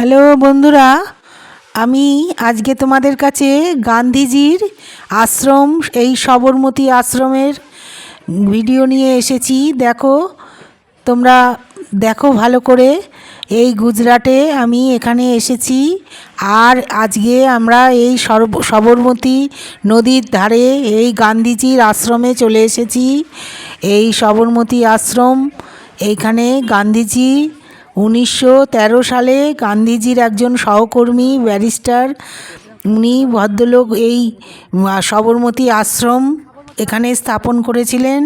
Hello বন্ধুরা, আমি আজকে তোমাদের কাছে গান্ধীজির আশ্রম, এই সবরমতী আশ্রমের ভিডিও নিয়ে এসেছি। দেখো, তোমরা দেখো ভালো করে, এই গুজরাটে আমি এখানে এসেছি। আর আজকে আমরা এই সবরমতী নদীর ধারে এই গান্ধীজির আশ্রমে চলে এসেছি। এই সবরমতী আশ্রম, এইখানে গান্ধীজি উনিশশো তেরো সালে গান্ধীজির একজন সহকর্মী, ব্যারিস্টার, উনি ভদ্রলোক এই সবরমতী আশ্রম এখানে স্থাপন করেছিলেন।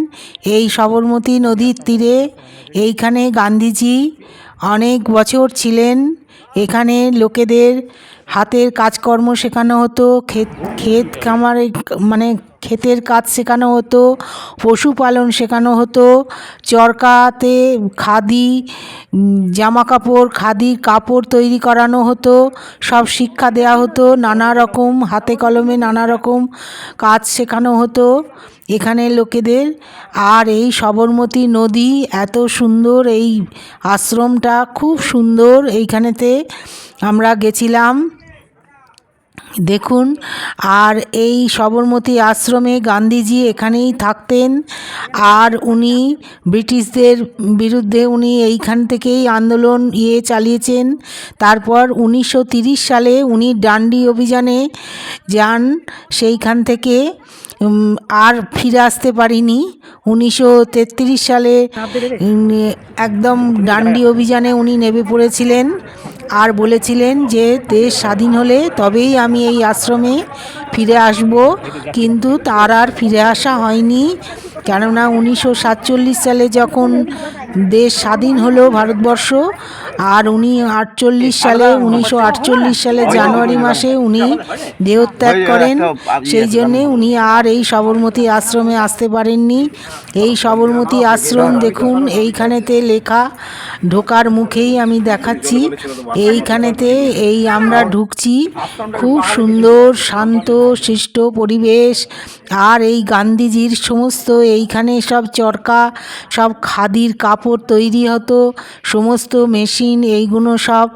এই সবরমতী নদীর তীরে এইখানে গান্ধীজি অনেক বছর ছিলেন। এখানে লোকেদের হাতের কাজকর্ম শেখানো হতো। ক্ষেত ক্ষেত খামারে মানে ক্ষেতের কাজ শেখানো হতো, পশুপালন শেখানো হতো, চরকাতে খাদি জামা কাপড় খাদির কাপড় তৈরি করানো হতো, সব শিক্ষা দেওয়া হতো, নানা রকম, হাতে কলমে নানা রকম কাজ শেখানো হতো এখানে লোকেদের। আর এই সবরমতী নদী এত সুন্দর, এই আশ্রমটা খুব সুন্দর। এইখানেতে আমরা গেছিলাম। দেখুন আর এই সবরমতী আশ্রমে গান্ধীজি এখানেই থাকতেন আর উনি ব্রিটিশদের বিরুদ্ধে উনি এইখান থেকেই আন্দোলন ইয়ে চালিয়েছেন। তারপর উনিশশো তিরিশ সালে উনি ডান্ডি অভিযানে যান সেইখান থেকে আর ফিরে আসতে পারিনি। উনিশশো তেত্রিশ সালে একদম ডান্ডি অভিযানে উনি নেমে পড়েছিলেন। আর বলেছিলেন যে দেশ স্বাধীন হলে তবেই আমি এই আশ্রমে ফিরে আসব, কিন্তু তার আর ফিরে আসা হয়নি। কেননা উনিশশো সাতচল্লিশ সালে যখন দেশ স্বাধীন হলো ভারতবর্ষ আর উনি আটচল্লিশ সালে উনিশশো আটচল্লিশ সালে জানুয়ারি মাসে উনি দেহত্যাগ করেন। সেই জন্যে উনি আর এই সবরমতী আশ্রমে আসতে পারেননি। এই সবরমতী আশ্রম দেখুন এইখানেতে লেখা ঢোকার মুখেই আমি দেখাচ্ছি। এইখানেতে এই আমরা ঢুকছি। খুব সুন্দর শান্ত শিষ্ট পরিবেশ। আর এই গান্ধীজির সমস্ত এইখানে সব চরকা সব খাদির কাপড় তৈরি হতো। সমস্ত মেশিন এইগুলো সব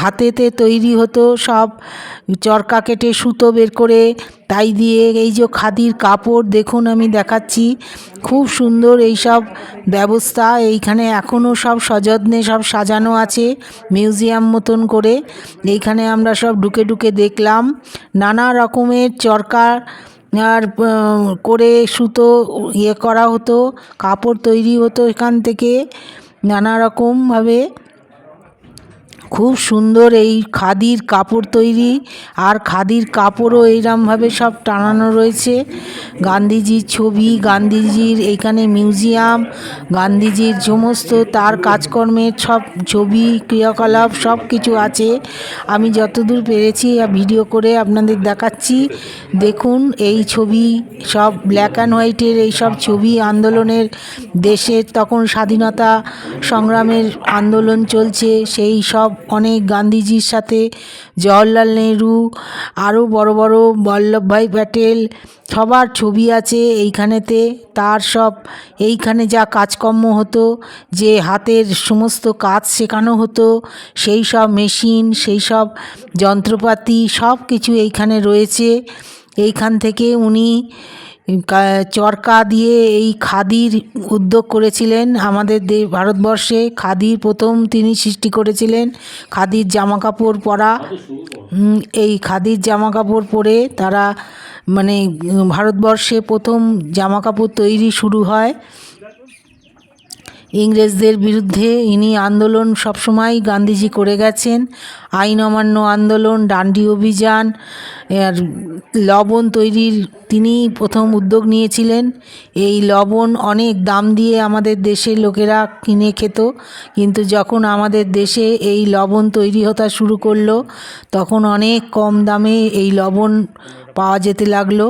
হাতেতে তৈরি হতো, সব চরকা কেটে সুতো বের করে তাই দিয়ে এই যে খাদির কাপড় দেখুন আমি দেখাচ্ছি, খুব সুন্দর এই সব ব্যবস্থা, এইখানে এখনও সব সযত্নে সব সাজানো আছে মিউজিয়াম মতন করে, এইখানে আমরা সব ঢুকে ঢুকে দেখলাম, নানা রকমের চরকা আর করে সুতো ইয়ে করা হতো, কাপড় তৈরি হতো এখান থেকে, নানা রকমভাবে খুব সুন্দর এই খাদির কাপড় তৈরি আর খাদির কাপড়ও এইরমভাবে সব টানানো রয়েছে। গান্ধীজির ছবি, গান্ধীজির এইখানে মিউজিয়াম, গান্ধীজির সমস্ত তার কাজকর্মের সব ছবি, ক্রিয়াকলাপ সব কিছু আছে। আমি যতদূর পেরেছি ভিডিও করে আপনাদের দেখাচ্ছি। দেখুন এই ছবি সব ব্ল্যাক অ্যান্ড হোয়াইটের এই সব ছবি আন্দোলনের দেশের তখন স্বাধীনতা সংগ্রামের আন্দোলন চলছে, সেই সব অনেক গান্ধীজির সাথে জওহরলাল নেহরু আরও বড় বড় বল্লভভাই প্যাটেল, সবার ছবি আছে এইখানেতে। তার সব, এইখানে যা কাজকর্ম হতো, যে হাতের সমস্ত কাজ শেখানো হতো, সেই সব মেশিন, সেই সব যন্ত্রপাতি সব কিছু এইখানে রয়েছে। এইখান থেকে উনি চরকা দিয়ে এই খাদির উদ্যোগ করেছিলেন আমাদের দে- ভারতবর্ষে। খাদির প্রথম তিনি সৃষ্টি করেছিলেন খাদির জামা কাপড় পরা এই খাদির জামা কাপড় পরে তারা মানে ভারতবর্ষে প্রথম জামা কাপড় তৈরি শুরু হয়। ইংরেজদের বিরুদ্ধে ইনি আন্দোলন সবসময় গান্ধীজি করে গেছেন। আইন অমান্য আন্দোলন, ডান্ডি অভিযান আর লবণ তৈরির তিনি প্রথম উদ্যোগ নিয়েছিলেন। এই লবণ অনেক দাম দিয়ে আমাদের দেশের লোকেরা কিনে খেত। কিন্তু যখন আমাদের দেশে এই লবণ তৈরি হতে শুরু করল, তখন অনেক কম দামে এই লবণ পাওয়া যেতে লাগল।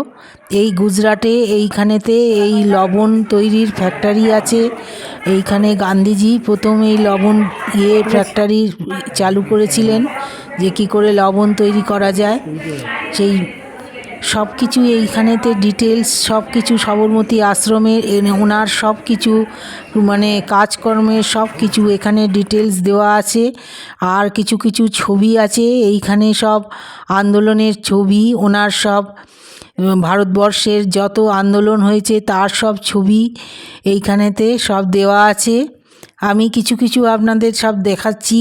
এই গুজরাটে, এইখানেতে এই লবণ তৈরির ফ্যাক্টরি আছে। এইখানে গান্ধীজি প্রথম এই লবণ ইয়ে ফ্যাক্টরি চালু করেছিলেন যে কি করে লবণ তৈরি করা যায়। সেই সব কিছু এইখানেতে ডিটেলস সব কিছু সবরমতী আশ্রমের ওনার সব কিছু মানে কাজকর্মের সব কিছু এখানে ডিটেলস দেওয়া আছে। আর কিছু কিছু ছবি আছে, এইখানে সব আন্দোলনের ছবি, ওনার সব ভারতবর্ষের যত আন্দোলন হয়েছে তার সব ছবি এইখানেতে সব দেওয়া আছে। আমি কিছু কিছু আপনাদের সব দেখাচ্ছি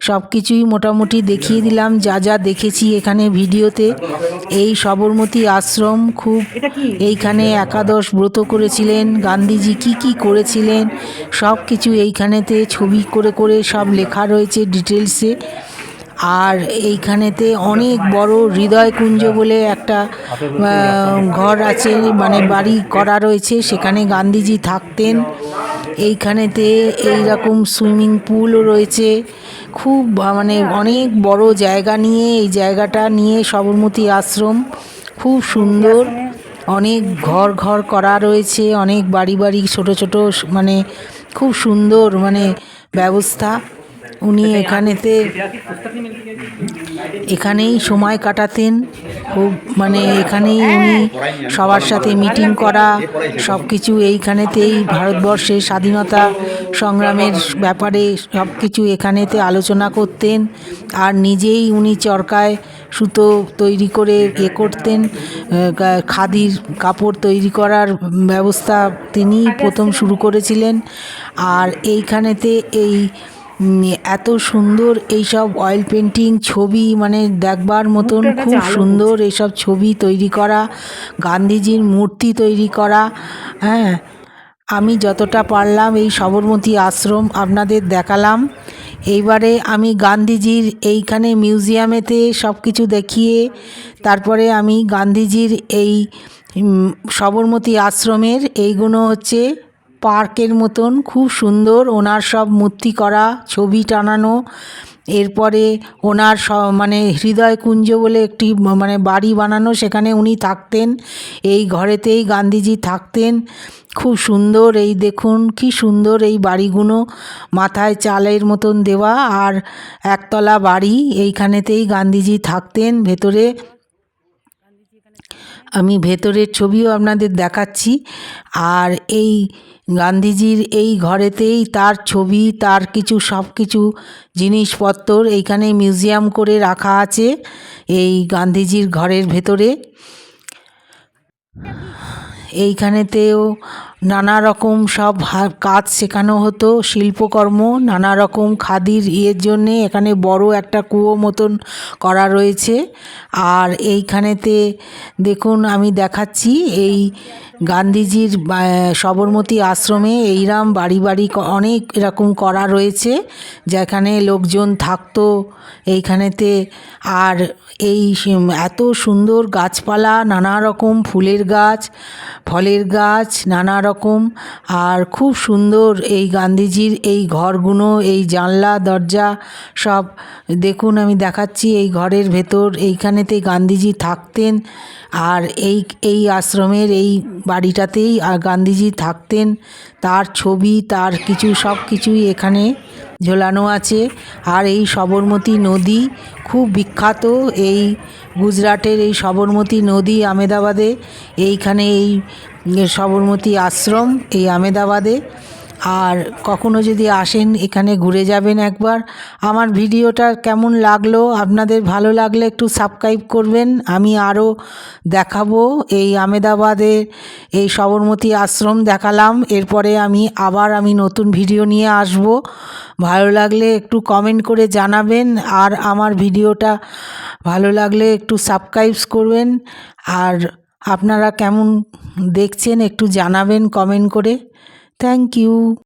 সব কিছুই মোটামুটি দেখিয়ে দিলাম যা যা দেখেছি এখানে ভিডিওতে। এই সবরমতী আশ্রম খুব এইখানে একাদশ ব্রত করেছিলেন গান্ধীজি কি কি করেছিলেন সব কিছু এইখানেতে ছবি করে করে সব লেখা রয়েছে ডিটেলসে। আর এইখানেতে অনেক বড় হৃদয়কুঞ্জ বলে একটা ঘর আছে মানে বাড়ি করা রয়েছে, সেখানে গান্ধীজি থাকতেন। এইখানেতে এইরকম সুইমিং পুলও রয়েছে। খুব মানে অনেক বড় জায়গা নিয়ে, এই জায়গাটা নিয়ে সবরমতী আশ্রম। খুব সুন্দর। অনেক ঘর ঘর করা রয়েছে, অনেক বাড়ি বাড়ি, ছোট ছোট মানে খুব সুন্দর মানে ব্যবস্থা। উনি এখানেতে এখানেই সময় কাটাতেন খুব মানে এখানেই উনি সবার সাথে মিটিং করা সব কিছু এইখানেতেই ভারতবর্ষের স্বাধীনতা সংগ্রামের ব্যাপারে সব কিছু এখানেতে আলোচনা করতেন আর নিজেই উনি চরকায় সুতো তৈরি করে এ করতেন খাদির কাপড় তৈরি করার ব্যবস্থা তিনি প্রথম শুরু করেছিলেন আর এইখানেতে এই এত সুন্দর এইসব অয়েল পেন্টিং ছবি মানে দেখবার মতন খুব সুন্দর এইসব ছবি তৈরি করা গান্ধীজির মূর্তি তৈরি করা হ্যাঁ। আমি যতটা পারলাম এই সবরমতী আশ্রম আপনাদের দেখালাম। এইবারে আমি গান্ধীজির এইখানে মিউজিয়ামেতে সব কিছু দেখিয়ে তারপরে আমি গান্ধীজির এই সবরমতী আশ্রমের এইগুলো হচ্ছে পার্কের মতন, খুব সুন্দর। ওনার সব মূর্তি করা, ছবি টানানো। এরপরে ওনার সব মানে হৃদয়কুঞ্জ বলে একটি মানে বাড়ি বানানো, সেখানে উনি থাকতেন। এই ঘরেতেই গান্ধীজি থাকতেন। খুব সুন্দর এই দেখুন, কি সুন্দর এই বাড়িগুলো মাথায় চালের মতন দেওয়া আর একতলা বাড়ি, এইখানেতেই গান্ধীজি থাকতেন। ভেতরে আমি ভেতরের ছবিও আপনাদের দেখাচ্ছি। আর এই গান্ধীজির এই ঘরেতেই তার ছবি, তার কিছু সব কিছু জিনিসপত্র এইখানে মিউজিয়াম করে রাখা আছে এই গান্ধীজির ঘরের ভেতরে। এইখানেতেও নানা রকম সব কাজ শেখানো হতো, শিল্পকর্ম, নানা রকম খাদির ইয়ের জন্যে এখানে বড় একটা কুয়ো মতন করা রয়েছে। আর এইখানেতে দেখুন আমি দেখাচ্ছি এই গান্ধীজির সবরমতী আশ্রমে এইরাম বাড়ি বাড়ি অনেক এরকম করা রয়েছে, যেখানে লোকজন থাকতো এইখানেতে। আর এই এত সুন্দর গাছপালা, নানা রকম ফুলের গাছ, ফলের গাছ, নানা রকম। আর খুব সুন্দর এই গান্ধীজির এই ঘরগুলো এই জানলা, দরজা সব। দেখুন, আমি দেখাচ্ছি এই ঘরের ভেতর, এইখানেতে গান্ধীজি থাকতেন। আর এই এই আশ্রমের এই বাড়িটাতেই আর গান্ধীজি থাকতেন। তার ছবি, তার কিছু, সব কিছুই এখানে ঝোলানো আছে। আর এই সবরমতী নদী খুব বিখ্যাত। এই গুজরাটের এই সবরমতী নদী আমেদাবাদে। এইখানে এই সবরমতী আশ্রম এই আমেদাবাদে। আর কখনো যদি আসেন এখানে ঘুরে যাবেন একবার, আমার ভিডিওটা কেমন লাগল, আপনাদের ভালো লাগলে একটু সাবস্ক্রাইব করবেন, আমি আরও দেখাবো এই আমেদাবাদের এই সবরমতী আশ্রম দেখালাম, এরপরে আমি আবার আমি নতুন ভিডিও নিয়ে আসব। ভালো লাগলে একটু কমেন্ট করে জানাবেন, আর আমার ভিডিওটা ভালো লাগলে একটু সাবস্ক্রাইব করবেন, আর আপনারা কেমন দেখছেন একটু জানাবেন কমেন্ট করে। Thank you